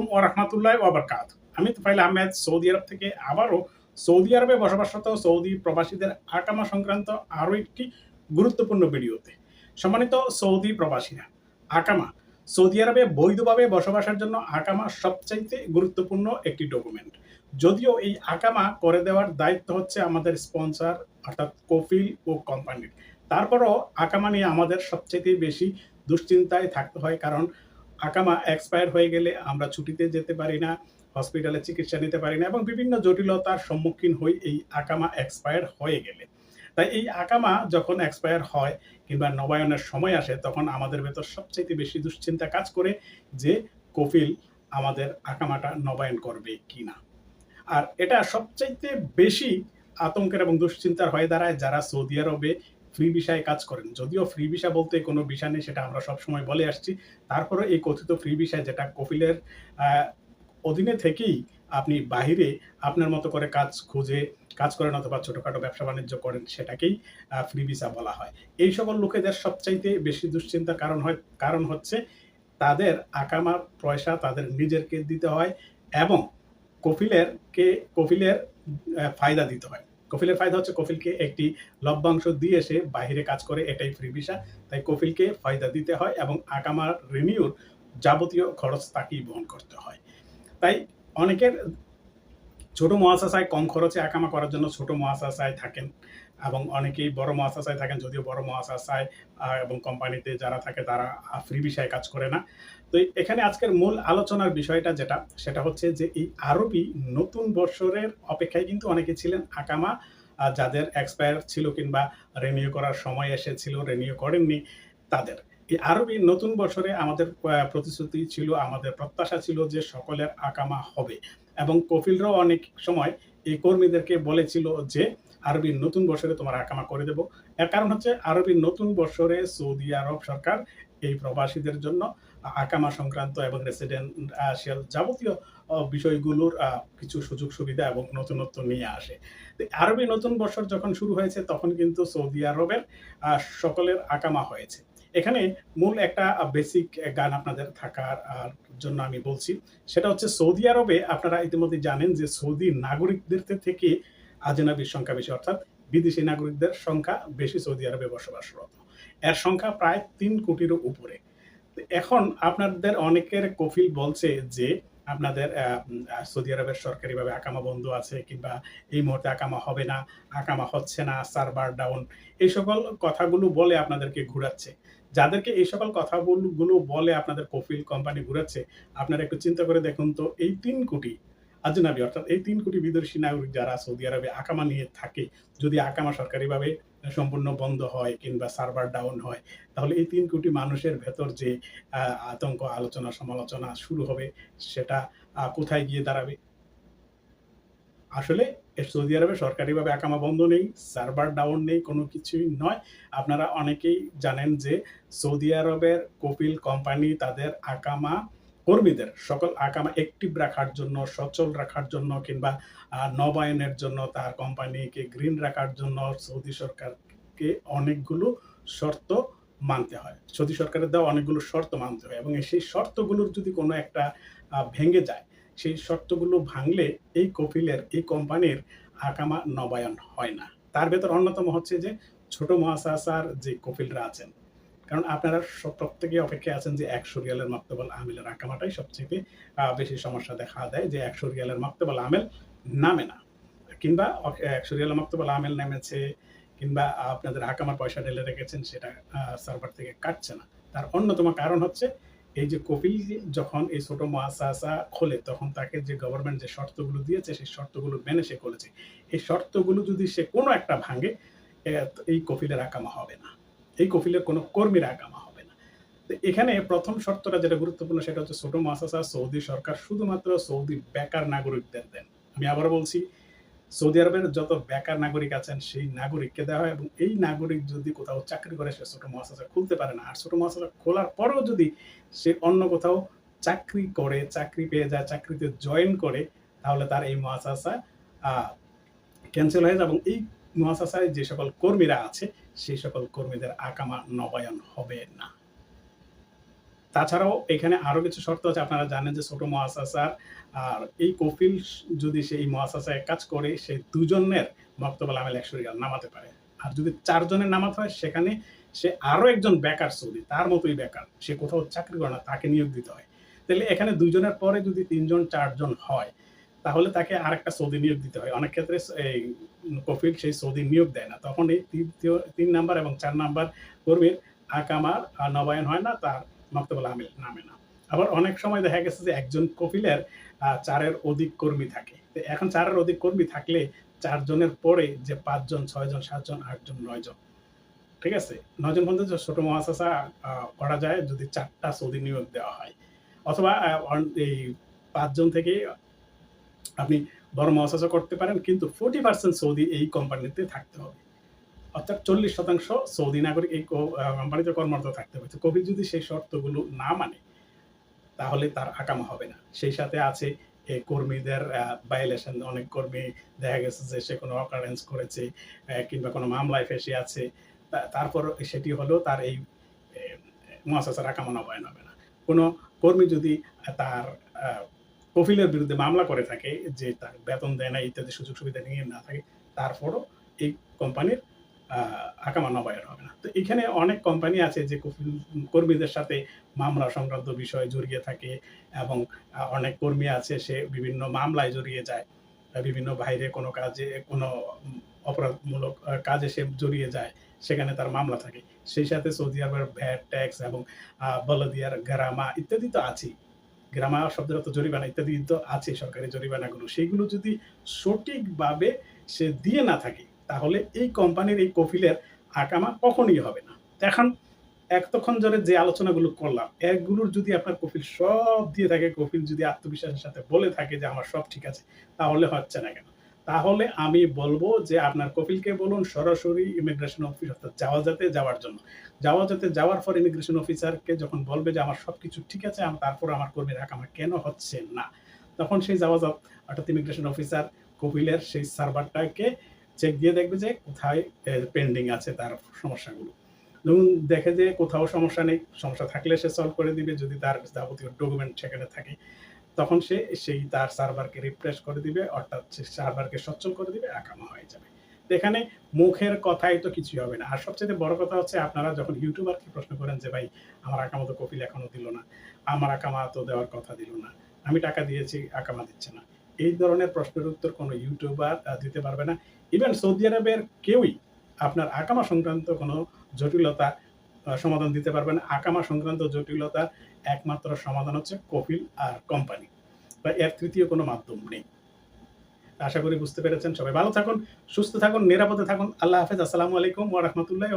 আলাইকুম ও রহমতুল্লাহ ওবরকাত আমি তুফাইল আহমেদ, সৌদি আরব থেকে আবারও সৌদি আরবে বসবাসরত সৌদি প্রবাসীদের আকামা সংক্রান্ত আরও একটি গুরুত্বপূর্ণ ভিডিওতে। সম্মানিত সৌদি প্রবাসীরা, আকামা, সৌদি আরবে বৈধভাবে বসবাসের জন্য আকামা সবচাইতে গুরুত্বপূর্ণ একটি ডকুমেন্ট। যদিও এই আকামা করে দেওয়ার দায়িত্ব হচ্ছে আমাদের স্পন্সর, অর্থাৎ কফিল ও কোম্পানির। তারপরও আকামা নিয়ে আমাদের সবচেয়ে বেশি দুশ্চিন্তায় থাকতে হয়, কারণ আকামা এক্সপায়ার হয়ে গেলে আমরা ছুটিতে যেতে পারি না হসপিটালে চিকিৎসা নিতে পারি না এবং বিভিন্ন জটিলতার সম্মুখীন হই এই আকামা এক্সপায়ার হয়ে গেলে। তাই এই আকামা যখন এক্সপায়ার হয় কিংবা নবায়নের সময় আসে তখন আমাদের ভেতর সবচেয়ে বেশি দুশ্চিন্তা কাজ করে যে কফিল আমাদের আকামাটা নবায়ন করবে কি না আর এটা সবচাইতে বেশি আতঙ্কের এবং দুশ্চিন্তার হয়ে দাঁড়ায় যারা সৌদি আরবে ফ্রি ভিসায় কাজ করেন। যদিও ফ্রি ভিসা বলতে কোনো ভিসা নেই, সেটা আমরা সবসময় বলে আসছি। তারপরে এই কথিত ফ্রি ভিসায় যেটা কফিলের অধীনে থেকেই আপনি বাহিরে আপনার মতো করে কাজ খুঁজে, কাজ করেন অথবা ছোটোখাটো ব্যবসা বাণিজ্য করেন, সেটাকেই ফ্রি ভিসা বলা হয়। এই সকল লোকেদের সবচাইতে বেশি দুশ্চিন্তার কারণ হয়, কারণ হচ্ছে তাদের আকামা পয়সা তাদের নিজেরকে দিতে হয় এবং কফিলের কে কফিলের ফায়দা দিতে হয়। কফিলের ফায়দা হচ্ছে কফিলকে একটি লভ্যাংশ দিয়ে এসে বাহিরে কাজ করে, এটাই ফ্রি ভিসা তাই কফিলকে ফায়দা দিতে হয় এবং আগামার রিনিউর যাবতীয় খরচ তাকেই বহন করতে হয়। তাই অনেকের ছোট মহাশাসায় কম খরচে আকামা করার জন্য ছোট মহাশাসায় থাকেন এবং অনেকেই বড় মহাশাসায় থাকেন, যদিও বড় মহাশাসায় এবং কোম্পানিতে যারা থাকে তারা ফ্রি বিষয়ে কাজ করে না। তো এখানে আজকের মূল আলোচনার বিষয়টা যেটা, সেটা হচ্ছে যে এই আরবি নতুন বছরের অপেক্ষায় কিন্তু অনেকে ছিলেন আকামা যাদের এক্সপায়ার ছিল কিংবা রেনিউ করার সময় এসেছিল রেনিউ করেননি তাদের। এই আরবি নতুন বছরে আমাদের প্রতিশ্রুতি ছিল, আমাদের প্রত্যাশা ছিল যে সকলের আকামা হবে। এবং কফিলরাও অনেক সময় এই কর্মীদেরকে বলেছিল যে, আরবির নতুন বছরে তোমার আকামা করে দেব। এর কারণ হচ্ছে, আরবির নতুন বছরে সৌদি আরব সরকার এই প্রবাসীদের জন্য আকামা সংক্রান্ত এবং রেসিডেন্সিয়াল যাবতীয় বিষয়গুলোর কিছু সুযোগ সুবিধা এবং নতুনত্ব নিয়ে আসে। আরবি নতুন বছর যখন শুরু হয়েছে, তখন কিন্তু সৌদি আরবের সকলের আকামা হয়েছে। এখানে মূল একটা বেসিক গান আপনাদের থাকার জন্য আমি বলছি। সেটা হচ্ছে সৌদি আরবে আপনারা ইতিমধ্যে জানেন যে সৌদি নাগরিকদের থেকে আজনাবির সংখ্যা বেশি, অর্থাৎ বিদেশি নাগরিকদের সংখ্যা বেশি সৌদি আরবে বসবাসরত। এর সংখ্যা প্রায় তিন কোটিরও উপরে। এখন আপনাদের অনেকের কফিল বলছে যে আপনাদের সৌদি আরবের সরকারিভাবে আকামা বন্ধ আছে কিংবা এই মুহূর্তে আকামা হবে না, আকামা হচ্ছে না, সার্ভার ডাউন, এই সকল কথাগুলো বলে আপনাদেরকে ঘুরাচ্ছে। যাদেরকে এই সকল কথাগুলো বলে আপনাদের কফিল কোম্পানি ঘুরাচ্ছে, আপনারা একটু চিন্তা করে দেখুন তো, এই তিন কোটি আজনাবি, অর্থাৎ এই তিন কোটি বিদেশি নাগরিক যারা সৌদি আরবে আকামা নিয়ে থাকে, যদি আকামা সরকারিভাবে সম্পূর্ণ বন্ধ হয় কিংবা সার্ভার ডাউন হয়, তাহলে এই তিন কোটি মানুষের ভেতর যে আতঙ্ক, আলোচনা, সমালোচনা শুরু হবে, সেটা কোথায় গিয়ে দাঁড়াবে? আসলে সৌদি আরবে সরকারিভাবে আকামা বন্ধ নেই, সার্ভার ডাউন নেই, কোনো কিছুই নয়। আপনারা অনেকেই জানেন যে সৌদি আরবের কপিল কোম্পানি তাদের আকামা কর্মীদের সকল আকামা অ্যাক্টিভ রাখার জন্য, সচল রাখার জন্য কিংবা নবায়নের জন্য তার কোম্পানিকে গ্রিন রাখার জন্য সৌদি সরকারকে অনেকগুলো শর্ত মানতে হয়। সৌদি সরকারের দেওয়া অনেকগুলো শর্ত মানতে হয় এবং সেই শর্তগুলোর যদি কোনো একটা ভেঙে যায়, সেই শর্তগুলো ভাঙলে এই কপিলের, এই কোম্পানির আকামা নবায়ন হয় না। তার ভেতর অন্যতম হচ্ছে যে ছোট মহাসাসার যে কপিলরা আছেন কারণ আপনারা প্রত্যেকে অপেক্ষায় আছেন যে একশো রিয়ালের মাক্তবল আমেলের আঁকামাটাই সবচেয়ে বেশি সমস্যা দেখা দেয় যে একশো রিয়ালের মাক্তবল আমেল নামে না। কিংবা একশো রিয়ালের মাক্তবল আমেল নামেছে, কিংবা আপনাদের আকামার পয়সা ঢেলে রেখেছেন, সেটা সার্ভার থেকে কাটছে না। তার অন্যতম কারণ হচ্ছে এই যে কপিল যখন এই ছোট মহাসাসা খোলে, তখন তাকে যে গভর্নমেন্ট যে শর্তগুলো দিয়েছে, সেই শর্তগুলো মেনে সে খুলেছে এই শর্তগুলো যদি সে কোনো একটা ভাঙে এই কপিলের আকামা হবে না। এই কপিলের কোনো কর্মীর আগামা হবে না। তো এখানে প্রথম শর্তটা যেটা গুরুত্বপূর্ণ সেটা হচ্ছে ছোট মহাসাসা সৌদি সরকার শুধুমাত্র সৌদি বেকার নাগরিকদের দেন। আমি আবার বলছি, সৌদি আরবের যত বেকার নাগরিক আছেন সেই নাগরিককে দেওয়া হয় এবং এই নাগরিক যদি কোথাও চাকরি করে সে ছোট মহাশাসা খুলতে পারে না। আর ছোট মহাশাসা খোলার পরেও যদি সে অন্য কোথাও চাকরি করে, চাকরি পেয়ে যায়, চাকরিতে জয়েন করে, তাহলে তার এই মহাশাসা ক্যান্সেল হয়ে যায় এবং এই মহাশাসায় যে সকল কর্মীরা আছে, সেই সকল কর্মীদের আকামা নবায়ন হবে না তাছাড়াও এখানে আরও কিছু শর্ত আছে, আপনারা জানেন যে ছোট মুআসাসার আর এই কফিল যদি সেই মুআসাসায় কাজ করে, সে দুজনের মক্তবুল আমেল ১০০ রিয়াল নামাতে পারে। আর যদি ৪ জনের নামাতে হয়, সেখানে সে আরও একজন বেকার সৌদি, তার মতোই বেকার। সে কোথাও চাকরি করে না, তাকে নিয়োগ দিতে হয়। তাহলে এখানে ২ জনের পরে যদি তিনজন, চারজন হয় তাহলে তাকে আরেকটা সৌদি নিয়োগ দিতে হয়। অনেক ক্ষেত্রে এই কফিল সেই সৌদি নিয়োগ দেয় না। তখন এই ৩য় ৩ নাম্বার এবং চার নাম্বার কর্মীর আকামার নবায়ন হয় না, তার মক্তবুল আমিল নামে না। আবার অনেক সময় দেখা গেছে যে একজন কফিলের চারের অধিক কর্মী থাকে। এখন চারের অধিক কর্মী থাকলে চারজনের পরে যে ৫ জন, ৬ জন, ৭ জন, ৮ জন, ৯ জন। ঠিক আছে? ৯ জন পর্যন্ত ছোট আ করা যায় যদি চারটা সৌদি নিয়োগ দেওয়া হয়। অথবা এই ৫ জন থেকে আপনি বড় মুআসাসা করতে পারেন, কিন্তু 40% সৌদি এই কোম্পানিতে থাকতে হবে। অর্থাৎ ৪০% সৌদি নাগরিক এই কোম্পানিতে কর্মরত থাকতে হবে। কফিল যদি সেই শর্তগুলো না মানে তাহলে তার আকামা হবে না। সেই সাথে আছে কর্মীদের ভায়োলেশন অনেক কর্মী দেখা গেছে যে সে কোনো অকারেন্স করেছে কিংবা কোনো মামলায় ফেঁসে আছে। তারপর সেটি হলেও তার এই, এ মুআসাসার আকামা নবায়ন হবে না। কোনো কর্মী যদি তার কফিলের বিরুদ্ধে মামলা করে থাকে যে তার বেতন দেয় না ইত্যাদি সুযোগ সুবিধা নিয়ে না থাকে তারপরও এই কোম্পানির আকামা নবায়ন হবে না। তো এখানে অনেক কোম্পানি আছে যে কর্মীদের সাথে মামলা সংক্রান্ত বিষয়ে জড়িয়ে থাকে এবং অনেক কর্মী আছে সে বিভিন্ন মামলায় জড়িয়ে যায়। বিভিন্ন বাইরে কোনো কাজে কোনো অপরাধমূলক কাজে সে জড়িয়ে যায়। সেখানে তার মামলা থাকে। সেই সাথে সৌদি আরবের ভ্যাট, ট্যাক্স এবং বলদিয়ার গারামা ইত্যাদি তো আছেই। গ্রামা শব্দের অর্থ জরিমানা ইত্যাদি তো আছে সরকারি জরিমানাগুলো। সেগুলো যদি সঠিকভাবে সে দিয়ে না থাকে তাহলে এই কোম্পানির এই কফিলের আকামা কখনই হবে না। এখন এতক্ষণ ধরে যে আলোচনাগুলো করলাম একগুলোর যদি আপনার কফিল সব দিয়ে থাকে, কফিল যদি আত্মবিশ্বাসের সাথে বলে থাকে যে আমার সব ঠিক আছে তাহলে হচ্ছে না কেন? তাহলে আমি বলব যে আপনার কফিলকে বলুন সরাসরি ইমিগ্রেশন অফিস অর্থাৎ জাওয়াজাতে যাওয়ার জন্য। যাওয়া যাতে যাওয়ার পর ইমিগ্রেশন অফিসারকে যখন বলবে যে আমার সব কিছু ঠিক আছে তারপর আমার কর্মী কর্মীর আকামা কেন হচ্ছে না? তখন সেই জাওয়াজাত অর্থাৎ ইমিগ্রেশন অফিসার কফিলের সেই সার্ভারটাকে চেক দিয়ে দেখবে যে কোথায় পেন্ডিং আছে তার সমস্যাগুলো। ধরুন দেখে যে কোথাও সমস্যা নেই, সমস্যা থাকলে সে সলভ করে দিবে যদি তার যাবতীয় ডকুমেন্ট সেখানে থাকে। তখন সে সেই তার সার্ভারকে রিফ্রেশ করে দিবে অর্থাৎ সে সার্ভারকে সচ্ছল করে দিবে, আকামা হয়ে যাবে। এখানে মুখের কথায় তো কিছুই হবে না। আর সবচাইতে বড় কথা হচ্ছে আপনারা যখন ইউটিউবারকে প্রশ্ন করেন যে ভাই আমার আকামা তো কফিল এখনও দিল না। আমার আকামা তো দেওয়ার কথা দিল না। আমি টাকা দিয়েছি আকামা দিচ্ছে না। এই ধরনের প্রশ্নের উত্তর কোনো ইউটিউবার দিতে পারবে না। ইভেন সৌদি আরবের কেউই আপনার আকামা সংক্রান্ত কোনো জটিলতা সমাধান দিতে পারবেন। আকামা সংক্রান্ত জটিলতা একমাত্র সমাধান হচ্ছে কফিল আর কোম্পানি। বা এর তৃতীয় কোনো মাধ্যম নেই। আশা করি বুঝতে পেরেছেন। সবাই ভালো থাকুন, সুস্থ থাকুন, নিরাপদে থাকুন। আল্লাহ হাফেজ। আসসালামু আলাইকুম ওয়া রাহমাতুল্লাহি।